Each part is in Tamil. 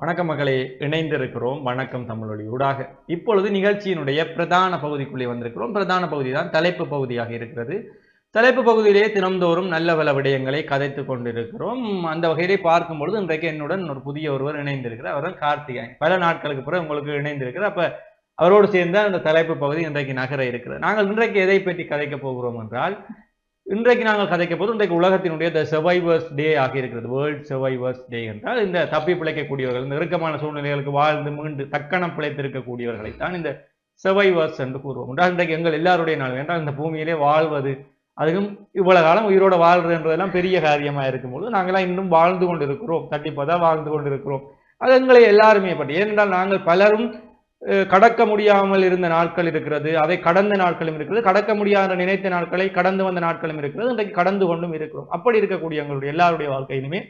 வணக்கம் மகளே இணைந்திருக்கிறோம். வணக்கம் தமிழொலி ஊடாக. இப்பொழுது நிகழ்ச்சியினுடைய பிரதான பகுதிக்குள்ளே வந்திருக்கிறோம். பிரதான பகுதி தான் தலைப்பு பகுதியாக இருக்கிறது. தலைப்பு பகுதியிலே தினம்தோறும் நல்ல பல விடயங்களை கதைத்து கொண்டிருக்கிறோம். அந்த வகையிலே பார்க்கும் பொழுது இன்றைக்கு என்னுடன் ஒரு புதிய ஒருவர் இணைந்திருக்கிறார். அவர் தான் கார்த்திகாயன். பல நாட்களுக்கு பிறகு உங்களுக்கு இணைந்திருக்கிறார். அப்ப அவரோடு சேர்ந்து அந்த தலைப்பு பகுதி இன்றைக்கு நகர இருக்கிறது. நாங்கள் இன்றைக்கு எதை பற்றி கதைக்க போகிறோம் என்றால் இன்றைக்கு நாங்கள் கதைக்க போது இன்றைக்கு உலகத்தினுடைய த சர்வைவர்ஸ் டே ஆகி இருக்கிறது. வேர்ல்ட் சர்வைவர்ஸ் டே என்றால் இந்த தப்பி பிழைக்கக்கூடியவர்கள் இந்த இறுக்கமான சூழ்நிலைகளுக்கு வாழ்ந்து மீண்டு தக்கணம் பிழைத்திருக்கக்கூடியவர்களை தான் இந்த சர்வைவர்ஸ் என்று கூறுவோம். என்றால் இன்றைக்கு எங்கள் எல்லாருடைய நாள் என்றால் இந்த பூமியிலே வாழ்வது அதுவும் இவ்வளவு காலம் உயிரோட வாழ்றது என்பதெல்லாம் பெரிய காரியமாக இருக்கும்போது நாங்களாம் இன்னும் வாழ்ந்து கொண்டிருக்கிறோம். கண்டிப்பாக வாழ்ந்து கொண்டிருக்கிறோம். அது எங்களை எல்லாருமே பற்றி. ஏனென்றால் நாங்கள் பலரும் கடக்க முடியாமல் இருந்த நாட்கள் இருக்கிறது. அதை கடந்த நாட்களும் இருக்கிறது. கடக்க முடியாத நினைத்த நாட்களை கடந்து வந்த நாட்களும் இருக்கிறது. இன்றைக்கு கடந்து கொண்டும் இருக்கிறோம். அப்படி இருக்கக்கூடிய எங்களுடைய எல்லாருடைய வாழ்க்கையிலுமே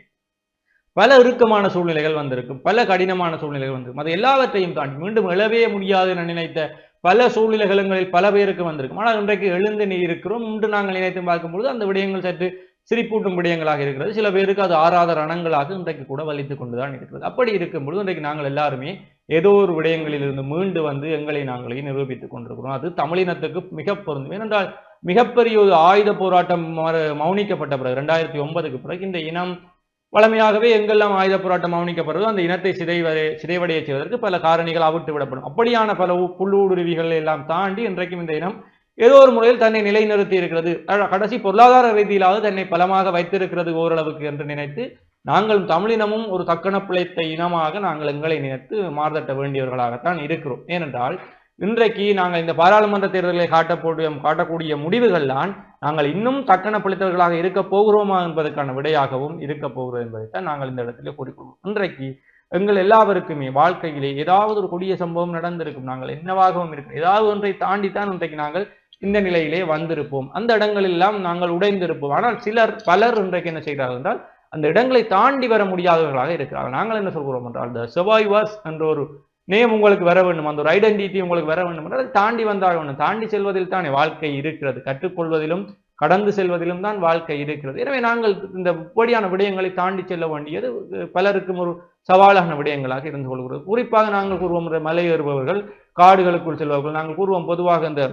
பல இறுக்கமான சூழ்நிலைகள் வந்திருக்கும். பல கடினமான சூழ்நிலைகள் வந்திருக்கும். அது எல்லாவற்றையும் தாண்டி மீண்டும் எழவே முடியாது என நினைத்த பல சூழ்நிலைகளில் பல பேருக்கு வந்திருக்கும். ஆனால் இன்றைக்கு எழுந்து நீ இருக்கிறோம் இன்று நாங்கள் நினைத்து பார்க்கும்பொழுது அந்த விடயங்கள் சற்று சிரிப்பூட்டும் விடயங்களாக இருக்கிறது. சில பேருக்கு அது ஆறாத ரணங்களாக இன்றைக்கு கூட வலித்து கொண்டுதான் இருக்கிறது. அப்படி இருக்கும்பொழுது இன்றைக்கு நாங்கள் எல்லாருமே ஏதோ ஒரு விடயங்களிலிருந்து மீண்டு வந்து எங்களை நாங்களே நிரூபித்துக் கொண்டிருக்கிறோம். அது தமிழினத்துக்கு மிக பொருந்தும். ஏனென்றால் மிகப்பெரிய ஒரு ஆயுத போராட்டம் மறு- மௌனிக்கப்பட்ட பிறகு ரெண்டாயிரத்தி ஒன்பதுக்கு பிறகு இந்த இனம் வழமையாகவே எங்கெல்லாம் ஆயுத போராட்டம் மௌனிக்கப்படுறதோ அந்த இனத்தை சிதைவதை சிதைவடைய செய்வதற்கு பல காரணிகள் அவிட்டு விடப்படும். அப்படியான பல உ- புல்லூடுருவிகள் எல்லாம் தாண்டி இன்றைக்கும் இந்த இனம் ஏதோ ஒரு முறையில் தன்னை நிலைநிறுத்தி இருக்கிறது. கடைசி பொருளாதார ரீதியிலாவது தன்னை பலமாக வைத்திருக்கிறது ஓரளவுக்கு என்று நினைத்து நாங்கள் தமிழினமும் ஒரு தக்கன பிழைத்த இனமாக நாங்கள் எங்களை நினைத்து மாறுதட்ட வேண்டியவர்களாகத்தான் இருக்கிறோம். ஏனென்றால் இன்றைக்கு நாங்கள் இந்த பாராளுமன்ற தேர்தலை காட்டக்கூடிய காட்டக்கூடிய முடிவுகள்தான் நாங்கள் இன்னும் தக்கன பிழைத்தவர்களாக இருக்க போகிறோமா என்பதற்கான விடையாகவும் இருக்க போகிறோம் என்பதைத்தான் நாங்கள் இந்த இடத்துல கூறிக்கொள்வோம். இன்றைக்கு எங்கள் எல்லாவருக்குமே வாழ்க்கையிலே ஏதாவது ஒரு கொடிய சம்பவம் நடந்திருக்கும். நாங்கள் என்னவாகவும் இருக்கும் ஏதாவது ஒன்றை தாண்டித்தான் இன்றைக்கு நாங்கள் இந்த நிலையிலே வந்திருப்போம். அந்த இடங்களெல்லாம் நாங்கள் உடைந்திருப்போம். ஆனால் சிலர் பலர் இன்றைக்கு என்ன செய்கிறார்கள் என்றால் அந்த இடங்களை தாண்டி வர முடியாதவர்களாக இருக்கிறார்கள். நாங்கள் என்ன சொல்கிறோம் என்றால் த சர்வைவர்ஸ் என்ற ஒரு நேம் உங்களுக்கு வர வேண்டும். அந்த ஒரு ஐடென்டிட்டி உங்களுக்கு வர வேண்டும் என்றால் அதை தாண்டி வந்தாக வேண்டும் தாண்டி செல்வதில் தானே வாழ்க்கை இருக்கிறது. கற்றுக்கொள்வதிலும் கடந்து செல்வதிலும் தான் வாழ்க்கை இருக்கிறது. எனவே நாங்கள் இந்த இப்படியான விடயங்களை தாண்டி செல்ல வேண்டியது பலருக்கும் ஒரு சவாலான விடயங்களாக இருந்து கொள்கிறது. குறிப்பாக நாங்கள் கூறுவோம் மலை மலையேறுபவர்கள் காடுகளுக்குள் செல்பவர்கள் நாங்கள் கூறுவோம் பொதுவாக இந்த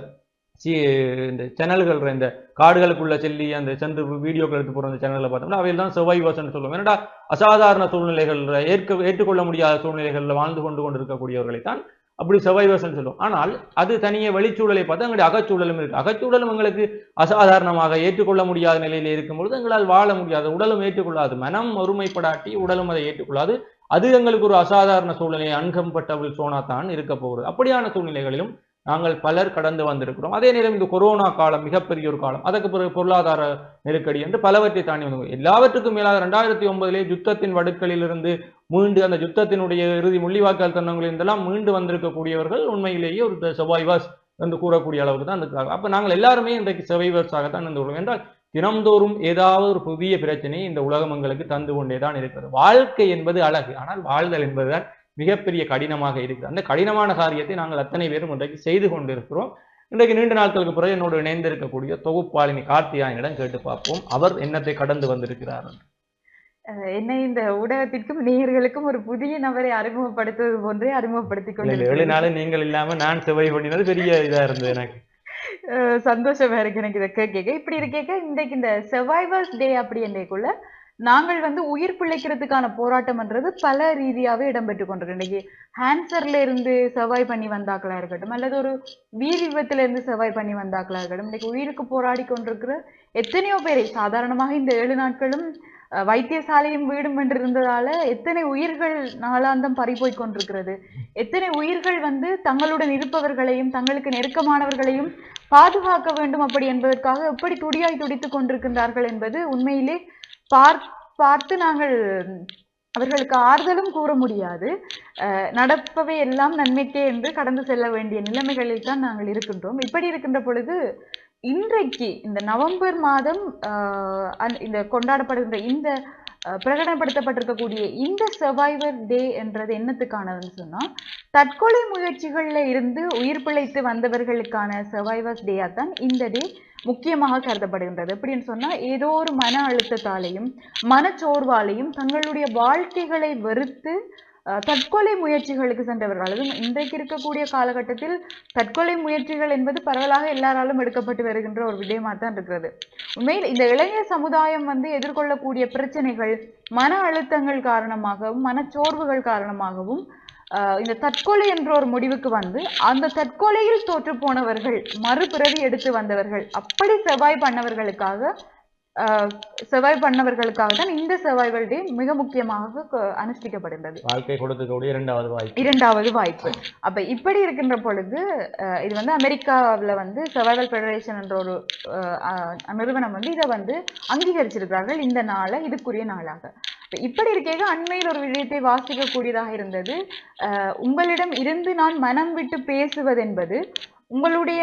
இந்த சேனல்கள் இந்த காடுகளுக்குள்ள செல்லி அந்த சென்று வீடியோக்கள் எடுத்து போகிற அந்த சேனலில் பார்த்தோம்னா அவையில் தான் சர்வைவர்ஸ்ன்னு சொல்லுவோம். ஏன்னா அசாதாரண சூழ்நிலைகள் ஏற்க ஏற்றுக்கொள்ள முடியாத சூழ்நிலைகளில் வாழ்ந்து கொண்டு கொண்டிருக்கக்கூடியவர்களை தான் அப்படி சர்வைவர்ஸ்ன்னு சொல்லுவோம். ஆனால் அது தனியே வெளிச்சூழலை பார்த்து எங்களுடைய அகச்சூழலும் இருக்கு. அகச்சூழலும் எங்களுக்கு அசாதாரணமாக ஏற்றுக்கொள்ள முடியாத நிலையில் இருக்கும்பொழுது எங்களால் வாழ முடியாது. உடலும் ஏற்றுக்கொள்ளாது. மனம் ஒருமைப்படாட்டி உடலும் அதை ஏற்றுக்கொள்ளாது. அது எங்களுக்கு ஒரு அசாதாரண சூழ்நிலை அன்கம்பட்டபிள் சோனா தான் இருக்க போகிறது அப்படியான சூழ்நிலைகளிலும் நாங்கள் பலர் கடந்து வந்திருக்கிறோம். அதே நேரம் இந்த கொரோனா காலம் மிகப்பெரிய ஒரு காலம். அதற்கு பிறகு பொருளாதார நெருக்கடி என்று பலவற்றை தாண்டி வந்தோம். எல்லாவற்றுக்கும் மேலாக ரெண்டாயிரத்தி ஒன்பதிலே யுத்தத்தின் வடுக்களிலிருந்து மீண்டு அந்த யுத்தத்தினுடைய இறுதி முள்ளிவாய்க்கால் தன்னங்களில் இருந்தெல்லாம் மீண்டு வந்திருக்கக்கூடியவர்கள் உண்மையிலேயே ஒரு சர்வைவர்ஸ் என்று கூறக்கூடிய அளவுக்கு தான் இருக்கிறார்கள் அப்போ நாங்கள் எல்லாருமே இன்றைக்கு சர்வைவர்ஸாகத்தான் இருந்து கொள்வோம் என்றால் தினம்தோறும் ஏதாவது ஒரு புதிய பிரச்சனையை இந்த உலகம் எங்களுக்கு தந்து கொண்டே தான் இருக்கிறது. வாழ்க்கை என்பது அழகு. ஆனால் வாழ்தல் என்பதுதான் மிகப்பெரிய கடினமாக இருக்கிறது. அந்த கடினமான காரியத்தை நாங்கள் அத்தனை பேரும் இன்றைக்கு செய்து கொண்டிருக்கிறோம். இன்றைக்கு நீண்ட நாட்களுக்கு பிறகு என்னோடு இணைந்திருக்கக்கூடிய தொகுப்பாளினி கார்த்தியாயனிடம் கேட்டு பார்ப்போம். அவர் என்னத்தை கடந்து வந்திருக்கிறார் என்னை இந்த ஊடகத்திற்கும் நேயர்களுக்கும் ஒரு புதிய நபரை அறிமுகப்படுத்துவது போன்றே அறிமுகப்படுத்திக் இல்ல, ஏழு நாள் நீங்கள் இல்லாம நான் செவ்வாய் பண்ணினது பெரிய இதா இருந்தது எனக்கு. சந்தோஷமா இருக்கு எனக்கு இதை கேட்க இப்படி இருக்கேக்க இன்றைக்கு இந்த சர்வைவர்ஸ் டே அப்படி என்றைக்குள்ள நாங்கள் வந்து உயிர் பிழைக்கிறதுக்கான போராட்டம்ன்றது பல ரீதியாகவே இடம்பெற்று கொண்டிருக்கு. இன்னைக்கு ஹேன்சர்ல இருந்து சர்வை பண்ணி வந்தாக்களா இருக்கட்டும் அல்லது ஒரு வீர் விபத்துல இருந்து சர்வை பண்ணி வந்தாக்களா இருக்கட்டும் இன்னைக்கு உயிருக்கு போராடி கொண்டிருக்கிற எத்தனையோ பேரை சாதாரணமாக இந்த ஏழு நாட்களும் வைத்தியசாலையும் வீடும் என்று இருந்ததால எத்தனை உயிர்கள் நாளாந்தம் பறிபோய் கொண்டிருக்கிறது. எத்தனை உயிர்கள் வந்து தங்களுடன் இருப்பவர்களையும் தங்களுக்கு நெருக்கமானவர்களையும் பாதுகாக்க வேண்டும் அப்படி என்பதற்காக எப்படி துடியாய் துடித்துக் கொண்டிருக்கின்றார்கள் என்பது உண்மையிலே பார்த்து நாங்கள் அவர்களுக்கு ஆறுதலும் கூற முடியாது. நடப்பவை எல்லாம் நன்மைக்கே என்று கடந்து செல்ல வேண்டிய நிலைமைகளில் தான் நாங்கள் இருக்கின்றோம். இப்படி இருக்கின்ற பொழுது இன்றைக்கு இந்த நவம்பர் மாதம் இந்த கொண்டாடப்படுகின்ற இந்த பிரகடனப்படுத்தப்பட்டிருக்கக்கூடிய இந்த சர்வைவர் டே என்றது என்னத்துக்கானதுன்னு சொன்னால் தற்கொலை முயற்சிகளில் இருந்து உயிர் பிழைத்து வந்தவர்களுக்கான சர்வைவர்ஸ் டேயாக தான் இந்த டே முக்கியமாக கருதப்படுகின்றது. எப்படின்னு சொன்னால் ஏதோ ஒரு மன அழுத்தத்தாலையும் மனச்சோர்வாலையும் தங்களுடைய வாழ்க்கைகளை வெறுத்து தற்கொலை முயற்சிகளுக்கு சென்றவர்கள். அதுவும் இன்றைக்கு இருக்கக்கூடிய காலகட்டத்தில் தற்கொலை முயற்சிகள் என்பது பரவலாக எல்லாராலும் எடுக்கப்பட்டு வருகின்ற ஒரு விடயமா தான் இருக்கிறது. உண்மையில் இந்த இளைஞர் சமுதாயம் வந்து எதிர்கொள்ளக்கூடிய பிரச்சனைகள் மன அழுத்தங்கள் காரணமாகவும் மனச்சோர்வுகள் காரணமாகவும் இந்த தற்கொலை என்ற ஒரு முடிவுக்கு வந்து அந்த தற்கொலையில் தோற்று போனவர்கள் மறுபிறவி எடுத்து வந்தவர்கள் அப்படி செவ்வாய் பண்ணவர்களுக்காக செவ்வாய் பண்ணவர்களுக்காக தான் இந்த சர்வைவல் டே மிக முக்கியமாக அனுஷ்டிக்கப்படுகிறது. வாழ்க்கை கொடுக்கக்கூடிய இரண்டாவது வாய்ப்பு. இரண்டாவது வாய்ப்பு. அப்ப இப்படி இருக்கின்ற பொழுது இது வந்து அமெரிக்காவுல வந்து சர்வைவல் ஃபெடரேஷன் என்ற ஒரு நிறுவனம் வந்து இதை வந்து அங்கீகரிச்சிருக்கிறார்கள் இந்த நாளை இதுக்குரிய நாளாக. இப்படி இருக்கைக அண்மையில் ஒரு விடயத்தை வாசிக்க கூடியதாக இருந்தது உங்களிடம் இருந்து நான் மனம் விட்டு பேசுவது என்பது உங்களுடைய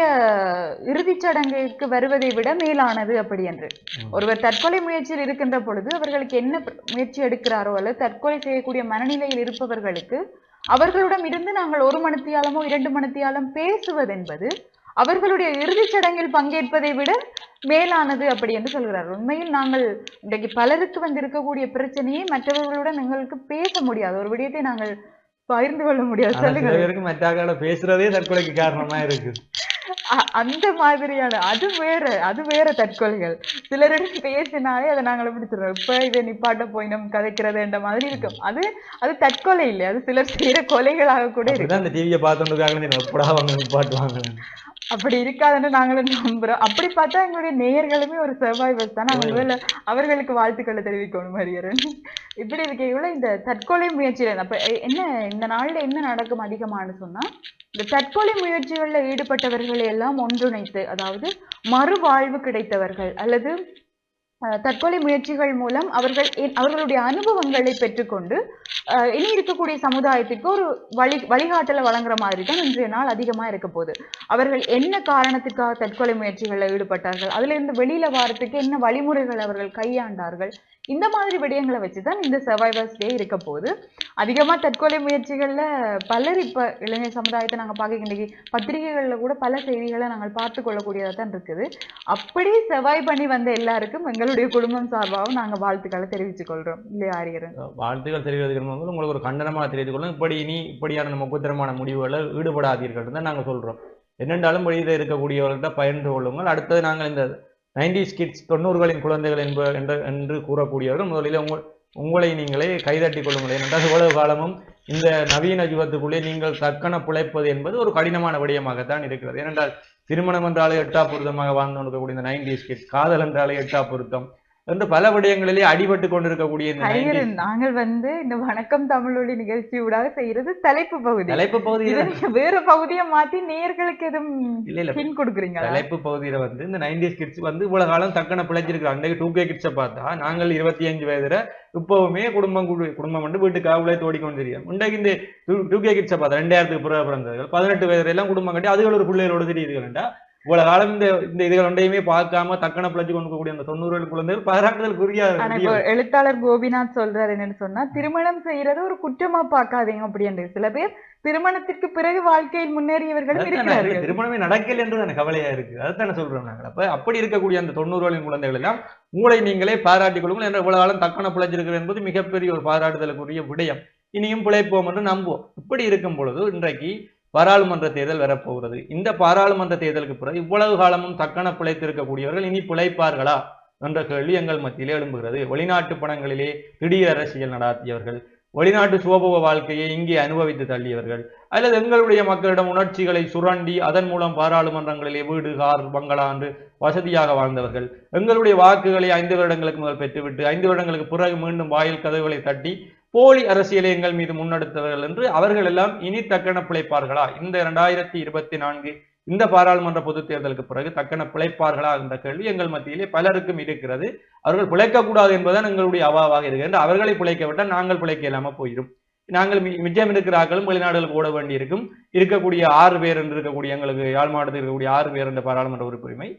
இறுதிச் சடங்குக்கு வருவதை விட மேலானது அப்படி என்று. ஒருவர் தற்கொலை முயற்சியில் இருக்கின்ற பொழுது அவர்களுக்கு என்ன முயற்சி எடுக்கிறாரோ அல்லது தற்கொலை செய்யக்கூடிய மனநிலையில் இருப்பவர்களுக்கு அவர்களிடம் இருந்து நாங்கள் ஒரு மணித்தியாலமோ இரண்டு மணித்தியாலம் பேசுவதென்பது அவர்களுடைய இறுதிச் சடங்கில் பங்கேற்பதை விட மேலானது அப்படி என்று சொல்கிறார். உண்மையில் நாங்கள் இன்றைக்கு பலருக்கு வந்து இருக்கக்கூடிய பிரச்சனையை மற்றவர்களுடன் எங்களுக்கு பேச முடியாது. ஒரு விடயத்தை நாங்கள் பகிர்ந்து கொள்ள முடியாது. ஆனா சில சொல்லுங்க பேருக்கு மற்றாக்கள பேசுறதே தற்கொலைக்கு காரணமா இருக்கு அந்த மாதிரியான அது வேற அது வேற தற்கொலைகள். சிலரிடம் பேசினாலே அதை நாங்கள் பிடிச்சிடுறோம். இப்ப இதை நிப்பாட்ட போய் நம்ம கதைக்கிறது என்ற மாதிரி இருக்கும். அது அது தற்கொலை இல்லை. அது சிலர் செய்யற கொலைகளாக கூட இருக்கு இந்த டிவியை வாங்க நிப்பாட்டுவாங்க? அப்படி இருக்காதுன்னு நாங்களும் நம்புறோம். அப்படி பார்த்தா எங்களுடைய நேயர்களுமே ஒரு சர்வைவர்ஸ் தான்? முதல்ல அவர்களுக்கு வாழ்த்துக்களை தெரிவிக்கணும் ஹரியரன் இப்படி இருக்கைக்குள்ள இந்த தற்கொலை முயற்சியில் அப்ப என்ன இந்த நாளில் என்ன நடக்கும் அதிகமானு சொன்னா இந்த தற்கொலை முயற்சிகளில் ஈடுபட்டவர்களை எல்லாம் ஒன்றிணைத்து அதாவது மறுவாழ்வு கிடைத்தவர்கள் அல்லது தற்கொலை முயற்சிகள் மூலம் அவர்கள் அவர்களுடைய அனுபவங்களை பெற்றுக்கொண்டு இனி இருக்கக்கூடிய சமுதாயத்துக்கு ஒரு வழி வழிகாட்டலை வழங்குற மாதிரி தான் இன்றைய நாள் அதிகமாக இருக்க போகுது. அவர்கள் என்ன காரணத்துக்காக தற்கொலை முயற்சிகளில் ஈடுபட்டார்கள்? அதுலேருந்து வெளியில் வெளியில வாரத்துக்கு என்ன வழிமுறைகள் அவர்கள் கையாண்டார்கள்? இந்த மாதிரி விடயங்களை வச்சு தான் இந்த சர்வைவர்ஸ் டே இருக்க போகுது. அதிகமாக தற்கொலை முயற்சிகளில் பலர் இப்போ இளைஞர் சமுதாயத்தை நாங்கள் பார்க்க பத்திரிகைகளில் கூட பல செய்திகளை நாங்கள் பார்த்து கொள்ளக்கூடியதாக தான் இருக்குது. அப்படி செவ்வாய் பண்ணி வந்த எல்லாருக்கும் எங்களுடைய குடும்பம் சார்பாகவும் நாங்கள் வாழ்த்துக்களை தெரிவித்துக் கொள்றோம் இல்லையா ஆரியரன் வாழ்த்துக்கள் தெரிவிக்கிறதுக்கு வந்து உங்களுக்கு ஒரு கண்டனமாக தெரிவித்துக் கொள்ளும் இப்படி இனி இப்படியான முக்கத்திரமான முடிவுகளில் ஈடுபடாதீர்கள் தான் நாங்கள் சொல்றோம். என்னென்றாலும் வெளியில் இருக்கக்கூடியவர்கள்ட்ட பயின்று கொள்ளுங்கள். அடுத்தது நாங்கள் இந்த நைன்டிஸ் கிட்ஸ் தொண்ணூறுகளின் குழந்தைகள் என்ப என்று என்று கூறக்கூடியவர்கள் முதலில் உங்கள் உங்களை நீங்களே கைதட்டி கொள்ளுங்கள். ஏனென்றால் இவ்வளவு காலமும் இந்த நவீன யுகத்துக்குள்ளே நீங்கள் தக்கன பிழைப்பது என்பது ஒரு கடினமான விடயமாகத்தான் இருக்கிறது. ஏனென்றால் திருமணம் என்றாலே எட்டா பொருத்தமாக வாழ்ந்து கொண்டிருக்கக்கூடிய இந்த நைன்டிஸ் கிட்ஸ் காதல் என்றாலே எட்டா பொருத்தம். என்று பல விடயங்களிலே அடிபட்டு கொண்டிருக்கக்கூடிய இந்த 90s ஹரியரன் நாங்கள் வந்து இந்த வணக்கம் தமிழொலி நிகழ்ச்சி ஊடாக செய்யறது தலைப்பு பகுதி. தலைப்பு நீங்க வேற பகுதியை மாத்தி நேயர்களுக்கு எதுவும் இல்ல இல்ல. ஹின் கொடுக்குறீங்களா? தலைப்பு பகுதியில வந்து இந்த நைன்டிஸ் கிட்ஸ் வந்து இவ்வளவு காலம் தக்கன பிழைச்சிருக்கு அன்றைக்கு டூ கே கிட்ஸை பார்த்தா நாங்கள் இருபத்தி அஞ்சு வயதுல இப்பவுமே குடும்பம் குடு- குடும்பம் வந்து வீட்டுக்காக உழைத்து ஓடிக்கொண்டு தெரியும். இன்றைக்கு இந்த டூ கே கிட்ஸை பார்த்தா ரெண்டாயிரத்துக்கு பிறகு பிறந்தவர்கள் பதினெட்டு வயதுல எல்லாம் குடும்பம் கட்டி அதுகள் ஒரு பிள்ளைகளோட தெரியுதுகளா இவ்வளவு காலம் இந்த இந்த இதுகள் ஒன்றையுமே பார்க்காம தக்கன பிழைச்சு கொண்டு போகக்கூடிய அந்த தொண்ணூறு குழந்தைகள் இப்போ எழுத்தாளர் கோபிநாத் சொல்றாரு என்னன்னு சொன்னா திருமணம் செய்யறது ஒரு குற்றமா பார்க்காதீங்க அப்படின்னு சில பேர் திருமணத்திற்கு பிறகு வாழ்க்கையில் முன்னேறியவர்களும் அதுதான் இருக்கிறார்கள். திருமணமே நடக்கல என்று எனக்கு கவலையா இருக்கு. அதுதானே சொல்றோம் நாங்கள் அப்ப அப்படி இருக்கக்கூடிய அந்த தொண்ணூறுகளின் குழந்தைகள் எல்லாம் உங்களை நீங்களே பாராட்டிக் கொள்ளுங்கள் என்ற இவ்வளவு காலம் தக்கன பிழைச்சிருக்கிறது என்பது மிகப்பெரிய ஒரு பாராட்டுதலுக்குரிய விடயம். இனியும் பிழைப்போம் என்று நம்புவோம். இப்படி இருக்கும் பொழுது இன்றைக்கு பாராளுமன்ற தேர்தல் வரப்போகிறது இந்த பாராளுமன்ற தேர்தலுக்கு பிறகு இவ்வளவு காலமும் தக்கன பிழைத்திருக்கக்கூடியவர்கள் இனி பிழைப்பார்களா என்ற கேள்வி எங்கள் மத்தியிலே எழும்புகிறது. வெளிநாட்டு பணங்களிலே திடீர் அரசியல் நடாத்தியவர்கள் வெளிநாட்டு சுகபோக வாழ்க்கையை இங்கே அனுபவித்து தள்ளியவர்கள் அல்லது எங்களுடைய மக்களிடம் உணர்ச்சிகளை சுரண்டி அதன் மூலம் பாராளுமன்றங்களிலே வீடு கார் பங்களா என்று வசதியாக வாழ்ந்தவர்கள் எங்களுடைய வாக்குகளை ஐந்து வருடங்களுக்கு முதல் பெற்றுவிட்டு ஐந்து வருடங்களுக்கு பிறகு மீண்டும் வாயில் கதவுகளை தட்டி போலி அரசியலை எங்கள் மீது முன்னெடுத்தவர்கள் என்று அவர்கள் எல்லாம் இனி தக்கன பிழைப்பார்களா? இந்த இரண்டாயிரத்தி இருபத்தி நான்கு இந்த பாராளுமன்ற பொதுத் தேர்தலுக்கு பிறகு தக்கன பிழைப்பார்களா என்ற கேள்வி எங்கள் மத்தியிலே பலருக்கும் இருக்கிறது. அவர்கள் பிழைக்கக்கூடாது என்பதுதான் எங்களுடைய அவாவாக இருக்கிறது அவர்களை பிழைக்க விட்டால் நாங்கள் பிழைக்க இல்லாமல் போயிடும் நாங்கள் மி- மிச்சம் இருக்கிற ஆக்களும் வெளிநாடுகளுக்கு ஓட வேண்டியிருக்கும். இருக்கக்கூடிய ஆறு பேர் என்று இருக்கக்கூடிய எங்களுக்கு யாழ் மாவட்டத்தில் இருக்கக்கூடிய ஆறு பேர் என்ற பாராளுமன்ற உறுப்புரிமை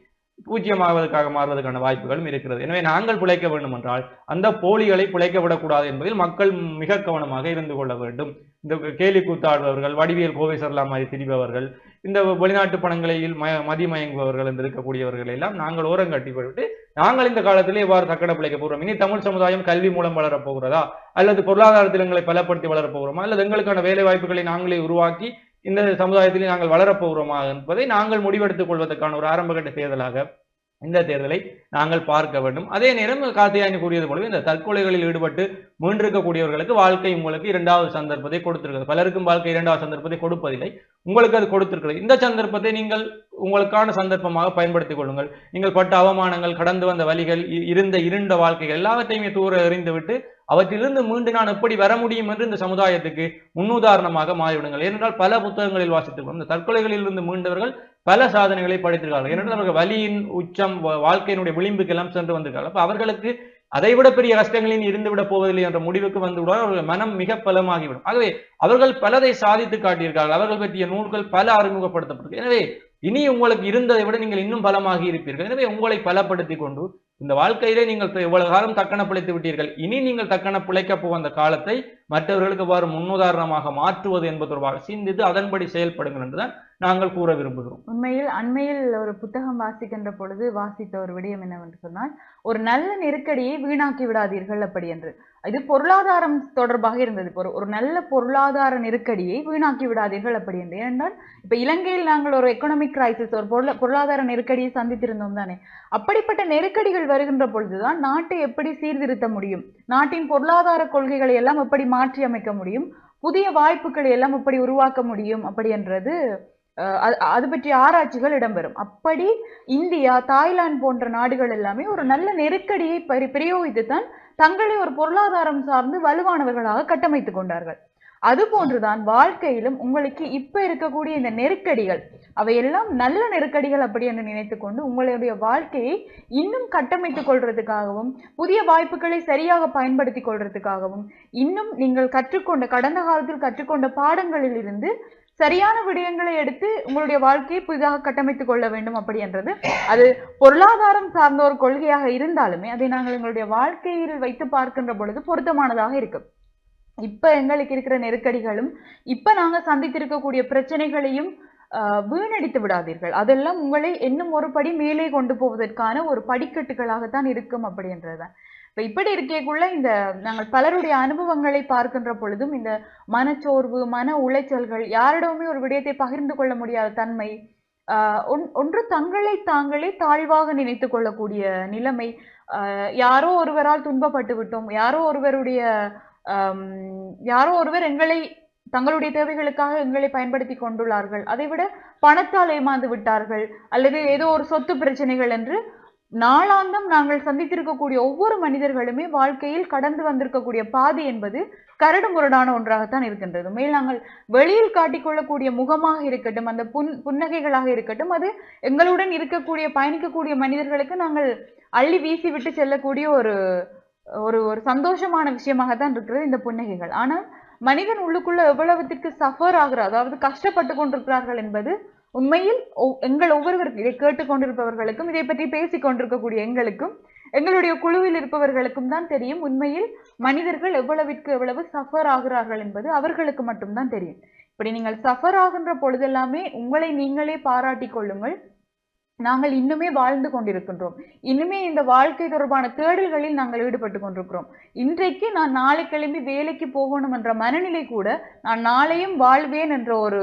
பூஜ்ஜியமாவதற்காக மாறுவதற்கான வாய்ப்புகளும் இருக்கிறது. எனவே நாங்கள் பிழைக்க வேண்டும் என்றால் அந்த போலிகளை பிழைக்க விடக்கூடாது என்பதில் மக்கள் மிக கவனமாக இருந்து கொள்ள வேண்டும். இந்த கேலி கூத்தாடுபவர்கள் வடிவியல் கோவை சரலா மாதிரி திரிபவர்கள் இந்த வெளிநாட்டு பணங்களில் ம மதிமயங்குபவர்கள் என்று இருக்கக்கூடியவர்கள் எல்லாம் நாங்கள் ஓரம் கட்டி போய்விட்டு நாங்கள் இந்த காலத்திலே எவ்வாறு தக்கட பிழைக்க போகிறோம்? இனி தமிழ் சமுதாயம் கல்வி மூலம் வளரப் போகிறதா? அல்லது பொருளாதாரத்தில் எங்களை பலப்படுத்தி வளரப் போகிறோமா? அல்லது எங்களுக்கான வேலை வாய்ப்புகளை நாங்களே உருவாக்கி இந்த சமுதாயத்தில் நாங்கள் வளரப்போகிறோமா என்பதை நாங்கள் முடிவெடுத்துக் கொள்வதற்கான ஒரு ஆரம்பகட்ட தேர்தலாக இந்த தேர்தலை நாங்கள் பார்க்க வேண்டும். அதே நேரம் கார்த்தியாயனி கூறியது போலவே இந்த தற்கொலைகளில் ஈடுபட்டு மீண்டிருக்கக்கூடியவர்களுக்கு வாழ்க்கை உங்களுக்கு இரண்டாவது சந்தர்ப்பத்தை கொடுத்திருக்கிறது. பலருக்கும் வாழ்க்கை இரண்டாவது சந்தர்ப்பத்தை கொடுப்பதில்லை. உங்களுக்கு அது கொடுத்திருக்கிறது. இந்த சந்தர்ப்பத்தை நீங்கள் உங்களுக்கான சந்தர்ப்பமாக பயன்படுத்திக் கொள்ளுங்கள். நீங்கள் பட்ட அவமானங்கள் கடந்து வந்த வழிகள் இ- இருந்த இருண்ட வாழ்க்கைகள் எல்லாவற்றையுமே தூர எறிந்துவிட்டு அவற்றிலிருந்து மீண்டு நான் எப்படி வர முடியும் என்று இந்த சமுதாயத்துக்கு முன்னுதாரணமாக மாறிவிடுங்கள். ஏனென்றால் பல புத்தகங்களில் வாசித்திருக்கிறோம். இந்த தற்கொலைகளில் இருந்து மீண்டவர்கள் பல சாதனைகளை படைத்திருக்கார்கள் ஏனென்றால் அவர்கள் வலியின் உச்சம் வா- வாழ்க்கையினுடைய விளிம்புக்கெல்லாம் சென்று வந்திருக்கார்கள் அப்போ அவர்களுக்கு அதைவிட பெரிய கஷ்டங்களில் இருந்துவிட போவதில்லை என்ற முடிவுக்கு வந்துவிடுவார் அவர்கள் மனம் மிக பலமாகிவிடும். ஆகவே அவர்கள் பலதை சாதித்து காட்டியிருக்கார்கள் அவர்கள் பற்றிய நூல்கள் பல அறிமுகப்படுத்தப்பட்டிருக்கு. எனவே இனி உங்களுக்கு இருந்ததை விட நீங்கள் இன்னும் பலமாகி இருப்பீர்கள். எனவே உங்களை பலப்படுத்தி கொண்டு இந்த வாழ்க்கையிலே நீங்கள் இவ்வளவு காலம் தக்கன பிழைத்து விட்டீர்கள்? இனி நீங்கள் தக்கன பிழைக்க போகிற காலத்தை மற்றவர்களுக்கு வரும் முன்னுதாரணமாக மாற்றுவது என்பது தொடர்பாக சிந்தித்து அதன்படி செயல்படுங்கள் என்றுதான் நாங்கள் கூற விரும்புகிறோம். உண்மையில் அண்மையில் ஒரு புத்தகம் வாசிக்கின்ற பொழுது வாசித்த ஒரு விடயம் என்னவென்று சொன்னால் ஒரு நல்ல நெருக்கடியை வீணாக்கி விடாதீர்கள் அப்படி என்று இது பொருளாதாரம் தொடர்பாக இருந்தது. ஒரு ஒரு நல்ல பொருளாதார நெருக்கடியை வீணாக்கி விடாதீர்கள் அப்படி என்று ஏனென்றால் இப்ப இலங்கையில் நாங்கள் ஒரு எக்கனாமிக் கிரைசிஸ் ஒரு பொருள பொருளாதார நெருக்கடியை சந்தித்திருந்தோம் தானே. அப்படிப்பட்ட நெருக்கடிகள் வருகின்ற பொழுதுதான் நாட்டை எப்படி சீர்திருத்த முடியும்? நாட்டின் பொருளாதார கொள்கைகளை எல்லாம் எப்படி மாற்றி அமைக்க முடியும்? புதிய வாய்ப்புகளை எல்லாம் எப்படி உருவாக்க முடியும் அப்படி என்றது அது- அது பற்றிய ஆராய்ச்சிகள் இடம்பெறும். அப்படி இந்தியா தாய்லாந்து போன்ற நாடுகள் எல்லாமே ஒரு நல்ல நெருக்கடியை பரி பிரயோகித்துத்தான் தங்களை ஒரு பொருளாதாரம் சார்ந்து வலுவானவர்களாக கட்டமைத்துக் கொண்டார்கள். அது போன்றுதான் வாழ்க்கையிலும் உங்களுக்கு இப்ப இருக்கக்கூடிய இந்த நெருக்கடிகள் அவையெல்லாம் நல்ல நெருக்கடிகள் அப்படி என்று நினைத்துக்கொண்டு உங்களுடைய வாழ்க்கையை இன்னும் கட்டமைத்துக் கொள்றதுக்காகவும் புதிய வாய்ப்புகளை சரியாக பயன்படுத்தி கொள்றதுக்காகவும் இன்னும் நீங்கள் கற்றுக்கொண்ட கடந்த காலத்தில் கற்றுக்கொண்ட பாடங்களில் இருந்து சரியான விடயங்களை எடுத்து உங்களுடைய வாழ்க்கையை புதிதாக கட்டமைத்துக் கொள்ள வேண்டும் அப்படி என்றது அது பொருளாதாரம் சார்ந்த ஒரு கொள்கையாக இருந்தாலுமே அதை நாங்கள் எங்களுடைய வாழ்க்கையில் வைத்து பார்க்கின்ற பொழுது பொருத்தமானதாக இருக்கும். இப்ப எங்களுக்கு இருக்கிற நெருக்கடிகளும் இப்ப நாங்க சந்தித்திருக்கக்கூடிய பிரச்சனைகளையும் வீணடித்து விடாதீர்கள். அதெல்லாம் உங்களை இன்னும் ஒரு படி மேலே கொண்டு போவதற்கான ஒரு படிக்கட்டுகளாகத்தான் இருக்கும் அப்படின்றதுதான். இப்போ இப்படி இருக்கேக்குள்ள இந்த நாங்கள் பலருடைய அனுபவங்களை பார்க்கின்ற பொழுதும் இந்த மனச்சோர்வு மன உளைச்சல்கள் யாரிடமுமே ஒரு விடயத்தை பகிர்ந்து கொள்ள முடியாத தன்மை ஆஹ் ஒன்- ஒன்று தங்களை தாங்களே தாழ்வாக நினைத்து கொள்ளக்கூடிய நிலைமை யாரோ ஒருவரால் துன்பப்பட்டு விட்டோம் யாரோ ஒருவருடைய யாரோ ஒருவர் எங்களை தங்களுடைய தேவைகளுக்காக எங்களை பயன்படுத்தி கொண்டுள்ளார்கள். அதைவிட பணத்தால் ஏமாந்து விட்டார்கள் அல்லது ஏதோ ஒரு சொத்து பிரச்சனைகள் என்று நாளாந்தம் நாங்கள் சந்தித்திருக்கக்கூடிய ஒவ்வொரு மனிதர்களுமே வாழ்க்கையில் கடந்து வந்திருக்கக்கூடிய பாதை என்பது கரடு முரடான ஒன்றாகத்தான் இருக்கின்றது. மேல் நாங்கள் வெளியில் காட்டிக்கொள்ளக்கூடிய முகமாக இருக்கட்டும் அந்த புன் புன்னகைகளாக இருக்கட்டும் அது எங்களுடன் இருக்கக்கூடிய பயணிக்கக்கூடிய மனிதர்களுக்கு நாங்கள் அள்ளி வீசி விட்டு செல்லக்கூடிய ஒரு ஒரு ஒரு சந்தோஷமான விஷயமாகத்தான் இருக்கிறது இந்த புன்னகைகள். ஆனால் மனிதன் உள்ளுக்குள்ள எவ்வளவுத்திற்கு சஃபர் ஆகிறார் அதாவது கஷ்டப்பட்டு கொண்டிருக்கிறார்கள் என்பது உண்மையில் எங்கள் ஒவ்வொருவருக்கும் இதை கேட்டுக்கொண்டிருப்பவர்களுக்கும் இதை பற்றி பேசிக் கொண்டிருக்கக்கூடிய எங்களுக்கும் எங்களுடைய குழுவில் இருப்பவர்களுக்கும் தான் தெரியும். உண்மையில் மனிதர்கள் எவ்வளவிற்கு எவ்வளவு சஃபர் ஆகிறார்கள் என்பது அவர்களுக்கு மட்டும்தான் தெரியும். இப்படி நீங்கள் சஃபர் ஆகின்ற பொழுதெல்லாமே உங்களை நீங்களே பாராட்டி கொள்ளுங்கள். நாங்கள் இன்னுமே வாழ்ந்து கொண்டிருக்கின்றோம். இன்னுமே இந்த வாழ்க்கை தொடர்பான தேடல்களில் நாங்கள் ஈடுபட்டு கொண்டிருக்கிறோம். இன்றைக்கு நான் நாளை கிளம்பி வேலைக்கு போகணும் என்ற மனநிலை கூட நான் நாளையும் வாழ்வேன் என்ற ஒரு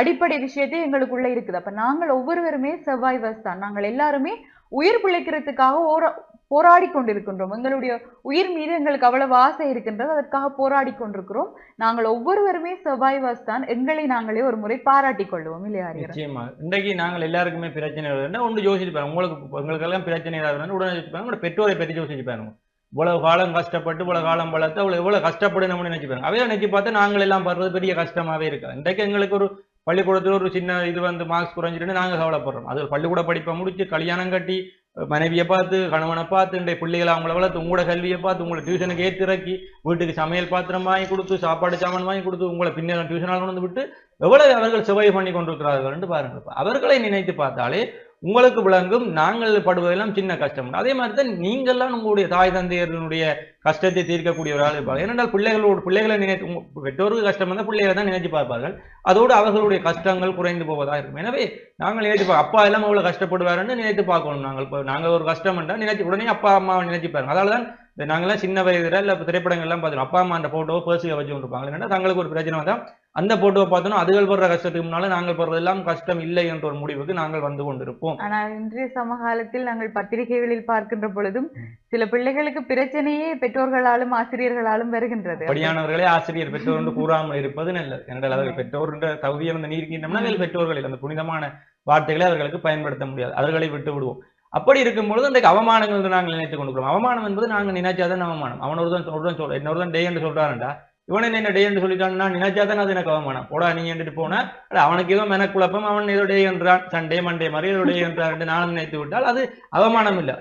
அடிப்படை விஷயத்தை எங்களுக்குள்ள இருக்குது. அப்ப நாங்கள் ஒவ்வொருவருமே சர்வைவர்ஸ் தான். நாங்கள் எல்லாருமே உயிர் பிழைக்கிறதுக்காக ஒரு போராடி கொண்டிருக்கின்றோம். எங்களுடைய உயிர் மீது எங்களுக்கு அவ்வளவு ஆசை இருக்கின்றது. அதற்காக போராடி கொண்டிருக்கிறோம். நாங்கள் ஒவ்வொருவருமே சர்வைவர்ஸ் தான். எங்களை நாங்களே ஒரு முறை பாராட்டி கொள்வோம் இல்லையா நிச்சயமா. இன்றைக்கு நாங்கள் எல்லாருக்குமே பிரச்சனை வருதுன்னா ஒன்று யோசிச்சு பாருங்க. உங்களுக்கு உங்களுக்கு எல்லாம் பிரச்சனை ஏதாவது உடனே யோசிச்சு பாருங்க. உங்களோட பெற்றோரை பற்றி யோசிச்சு பாருங்க. இவ்வளவு காலம் கஷ்டப்பட்டு இவ்வளவு காலம் வளர்த்து அவ்வளவு எவ்வளோ கஷ்டப்படணும்னு நினைச்சு பாருங்க. அவையெல்லாம் நினைச்சு பார்த்தா நாங்கள் எல்லாம் படுறது பெரிய கஷ்டமாவே இருக்கு இன்றைக்கு எங்களுக்கு ஒரு பள்ளிக்கூடத்துல ஒரு சின்ன இது வந்து மார்க்ஸ் குறைஞ்சிட்டு நாங்க கவலைப்படுறோம். அது பள்ளிக்கூட படிப்பை முடிச்சு கல்யாணம் கட்டி மனைவியை பார்த்து கணவனை பார்த்து இன்றைய பிள்ளைகளை அவங்கள வளர்த்து உங்களோட கல்வியை பார்த்து உங்களை டியூஷனுக்கு ஏற்றிறக்கி வீட்டுக்கு சமையல் பாத்திரம் வாங்கி கொடுத்து சாப்பாடு சாமான் வாங்கி கொடுத்து உங்களை பின்னால் டியூஷனால் கொண்டு விட்டு எவ்வளவு அவர்கள் சுவை பண்ணி கொண்டிருக்கிறார்கள் என்று பாருங்கள். அவர்களை நினைத்து பார்த்தாலே உங்களுக்கு விளங்கும் நாங்கள் படுவதெல்லாம் சின்ன கஷ்டம். அதே மாதிரி தான் நீங்கள்லாம் உங்களுடைய தாய் தந்தையர்களுடைய கஷ்டத்தை தீர்க்கக்கூடியவர்களாக இருப்பாங்க ஏனென்றால் பிள்ளைகளோட பிள்ளைகளை நினைத்து பெற்றோருக்கு கஷ்டம் இருந்தால் பிள்ளைகளை தான் நினைச்சு பார்ப்பார்கள். அதோடு அவர்களுடைய கஷ்டங்கள் குறைந்து போவதாக இருக்கும். எனவே நாங்கள் நினைத்து அப்பா எல்லாம் அவ்வளோ கஷ்டப்படுவாருன்னு நினைத்து பார்க்கணும் நாங்கள். இப்போ நாங்கள் ஒரு கஷ்டம் என்றால் நினைச்சு உடனே அப்பா அம்மாவை நினைச்சு பாருங்க அதனால தான் இந்த நாங்களாம் சின்ன வயதில் இல்லை திரைப்படங்கள்லாம் பார்த்துருவோம் அப்பா அம்மா அந்த போட்டோவை பேசுக வச்சு கொண்டிருப்பாங்க. என்னன்னா தங்களுக்கு ஒரு பிரச்சனை தான் அந்த போட்டோவை பார்த்தோன்னா அதுகள் படுற கஷ்டத்துக்கு முன்னால நாங்கள் படுறதெல்லாம் கஷ்டம் இல்லை என்ற ஒரு முடிவுக்கு நாங்கள் வந்து கொண்டிருப்போம். ஆனால் இன்றைய சமகாலத்தில் நாங்கள் பத்திரிகைகளில் பார்க்கின்ற பொழுதும் சில பிள்ளைகளுக்கு பிரச்சனையே பெற்றோர்களாலும் ஆசிரியர்களாலும் வருகின்றது. அப்படியானவர்களே ஆசிரியர் பெற்றோர் என்று கூறாமல் இருப்பது நல்லது. என்றால் அவர்கள் பெற்றோர் என்ற தகுதியை வந்து நீர்க்கின்றோம்னா அதில் பெற்றோர்கள் அந்த புனிதமான வார்த்தைகளை அவர்களுக்கு பயன்படுத்த முடியாது. அவர்களை விட்டு விடுவோம். அப்படி இருக்கும் பொழுது அந்த அவமானங்கள் நாங்கள் நினைத்துக் கொண்டிருக்கிறோம் அவமானம் என்பது நாங்கள் நினைச்சாதான் அவமானம். அவன் ஒருதான் ஒருதான் சொல்ற இன்னொருதான் டே என்று சொல்றாருண்டா? இவன் என்ன டே என்று சொல்லிட்டான் நான் நினைச்சாதான் அது எனக்கு அவமானம். போடா நீ என்றுட்டு போனா. அவனுக்கு ஏதோ மெனக்குழப்பம் அவன் ஏதோ டே என்றான். சண்டே மண்டே மாதிரி ஏதோ டே என்றான் என்று நான் நினைத்து விட்டால் அது அவமானம் இல்லை.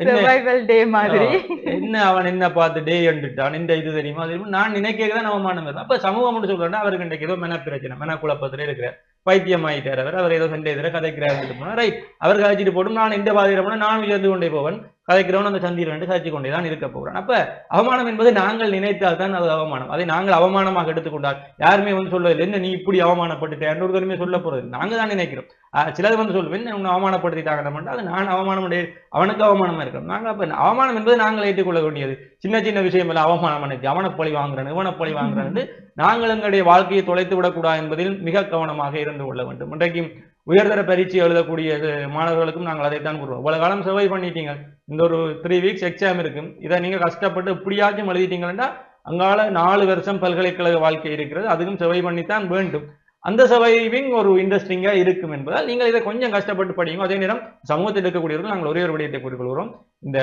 என்ன? அவன் என்ன பார்த்து டே என்றுட்டான்? இந்த இது தெரியுமா? தெரியுமா? நான் நினைக்கிறதான் அவமானம் வருது அப்ப சமூகம் சொல்றேன்னா அவருக்கு இன்றைக்கு ஏதோ மென பிரச்சனை மென குழப்பத்துல இருக்கிறார். பைத்தியம் ஆயிட்டார் அவர். அவர் ஏதோ சண்டை எதிர கதைக்கிறார் போனா ரைட் அவர் கதைச்சிட்டு போடும் நான் இந்த பாதியில போனால் நான் உயர்ந்து கொண்டே போவன். கதைக்கிறவன் அந்த சந்திரன் என்று கதைச்சு கொண்டே தான் இருக்க போகிறான். அப்ப அவமானம் என்பது நாங்கள் நினைத்தால் தான் அது அவமானம். அதை நாங்கள் அவமானமாக எடுத்துக்கொண்டால் யாருமே வந்து சொல்வதில்லை என்ன நீ இப்படி அவமானப்பட்டுட்டேன் ஒருத்தருமே சொல்ல போறது நாங்கள் நாங்க தான் நினைக்கிறோம். ஆஹ் சிலர் வந்து சொல்லுவேன் உன்னை அவமானப்படுத்திட்டாங்க நம்ம அது நான் அவமானம் அடைய அவனுக்கு அவமானமாக இருக்கணும் நாங்கள் அப்போ அவமானம் என்பது நாங்கள் ஏற்றுக்கொள்ள வேண்டியது. சின்ன சின்ன விஷயம் இல்லை அவமானம் நினைச்சு அவனை பழி வாங்குறேன் இவனை பழி வாங்குறேன் நாங்கள் எங்களுடைய வாழ்க்கையை தொலைத்து விடக்கூடாது என்பதில் மிக கவனமாக இருந்து கொள்ள வேண்டும். இன்றைக்கும் உயர்தர பரீட்சை எழுதக்கூடிய மாணவர்களுக்கும் நாங்கள் அதைத்தான் கொடுவோம் இவ்வளவு காலம் சர்வை பண்ணிட்டீங்க. இந்த ஒரு த்ரீ வீக்ஸ் எக்ஸாம் இருக்கும் இதை நீங்கள் கஷ்டப்பட்டு இப்படியாச்சும் எழுதிட்டீங்கன்னா அங்கால நாலு வருஷம் பல்கலைக்கழக வாழ்க்கை இருக்கிறது. அதுக்கும் செவை பண்ணித்தான் வேண்டும். அந்த சர்வைவிங் ஒரு இன்ட்ரெஸ்டிங்கா இருக்கும் என்பதால் நீங்கள் இதை கொஞ்சம் கஷ்டப்பட்டு படிங்க அதே நேரம் சமூகத்தில் இருக்கக்கூடியவர்கள் நாங்கள் ஒரே ஒரு விடயத்தை கூறிக்கொள்கிறோம் இந்த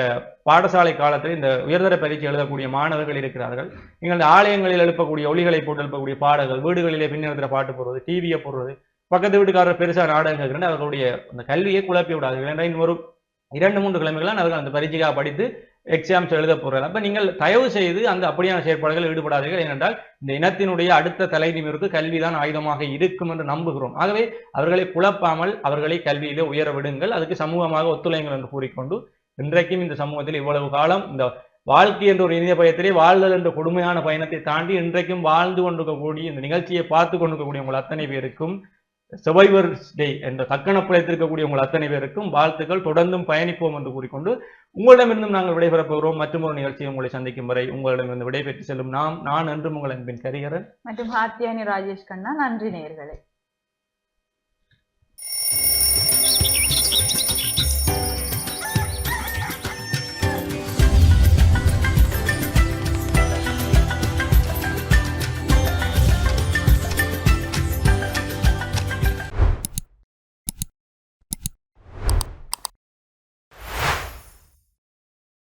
பாடசாலை காலத்தில் இந்த உயர்தர பரீட்சை எழுதக்கூடிய மாணவர்கள் இருக்கிறார்கள். நீங்கள் இந்த ஆலயங்களில் எழுப்பக்கூடிய ஒளிகளை போட்டு எழுப்பக்கூடிய பாடல்கள் வீடுகளிலே பின்னெடுக்கிற பாட்டு போடுறது டிவியை போடுறது பக்கத்து வீட்டுக்காரர் பெருசா நாடகம் கேட்கிறேன் அவர்களுடைய அந்த கல்வியை குழப்பி விடாதீர்கள். என்ற இன்னொரு இரண்டு மூன்று கிழமைகளாக அவர்கள் அந்த பரீட்சைக்காக படித்து எக்ஸாம்ஸ் எழுத போறாங்க அப்போ நீங்கள் தயவு செய்து அந்த அப்படியான செயற்பாடுகள் ஈடுபடாதீர்கள். ஏனென்றால் இந்த இனத்தினுடைய அடுத்த தலைநிமிருக்கு கல்விதான் ஆயுதமாக இருக்கும் என்று நம்புகிறோம். ஆகவே அவர்களை குழப்பாமல் அவர்களை கல்வியிலே உயர விடுங்கள். அதுக்கு சமூகமாக ஒத்துழைங்கள் என்று கூறிக்கொண்டு இன்றைக்கும் இந்த சமூகத்தில் இவ்வளவு காலம் இந்த வாழ்க்கை என்ற ஒரு இனிய பயத்திலே வாழ்தல் என்ற கொடுமையான பயணத்தை தாண்டி இன்றைக்கும் வாழ்ந்து கொண்டிருக்கக்கூடிய இந்த நிகழ்ச்சியை பார்த்து கொண்டிருக்கக்கூடிய உங்கள் அத்தனை பேருக்கும் சர்வைவர்ஸ் டே என்ற தக்கன பிழைத்திருக்கக்கூடிய உங்கள் அத்தனை பேருக்கும் வாழ்த்துக்கள். தொடர்ந்தும் பயணிப்போம் என்று கூறிக்கொண்டு உங்களிடமிருந்தும் நாங்கள் விடைபெறப் போகிறோம். மற்றும் ஒரு நிகழ்ச்சியை உங்களை சந்திக்கும் வரை உங்களிடமிருந்து விடைபெற்று செல்லும் நாம் நான் என்றும் உங்கள் அன்பின் கரிகரன். மற்றும் ஹாத்தியானி ராஜேஷ் கண்ணா நன்றி நேயர்களே.